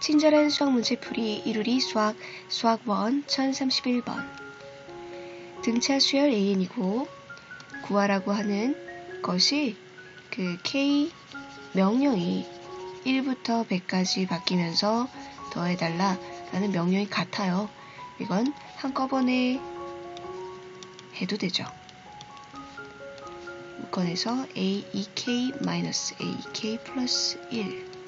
친절한 수학 문제 풀이 이루리 수학 수학 1 1031번 등차 수열 AN이고 구하라고 하는 것이 그 K 명령이 1부터 100까지 바뀌면서 더해달라 라는 명령이 같아요. 이건 한꺼번에 해도 되죠. 묶어내서 AEK-AEK 플러스 1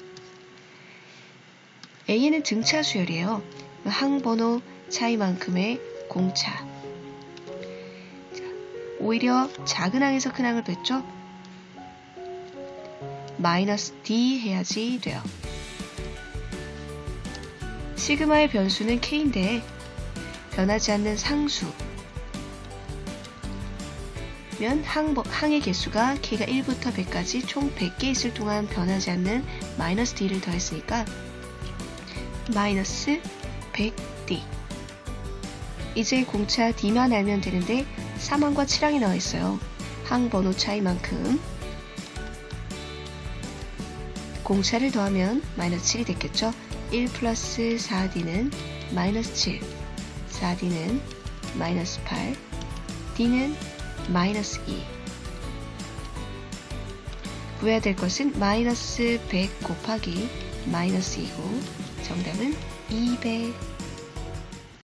A는 등차 수열이에요. 항번호 차이만큼의 공차. 자, 오히려 작은 항에서 큰 항을 뺐죠? 마이너스 D 해야지 돼요. 시그마의 변수는 K인데 변하지 않는 상수 면 항, 항의 개수가 K가 1부터 100까지 총 100개 있을 동안 변하지 않는 마이너스 D를 더했으니까 마이너스 100D 이제 공차 D만 알면 되는데 3항과 7항이 나와 있어요. 항 번호 차이만큼 공차를 더하면 마이너스 7이 됐겠죠? 1 플러스 4D는 마이너스 7 4D는 마이너스 8 D는 마이너스 2 구해야 될 것은 마이너스 100 곱하기 마이너스 2고 정답은 200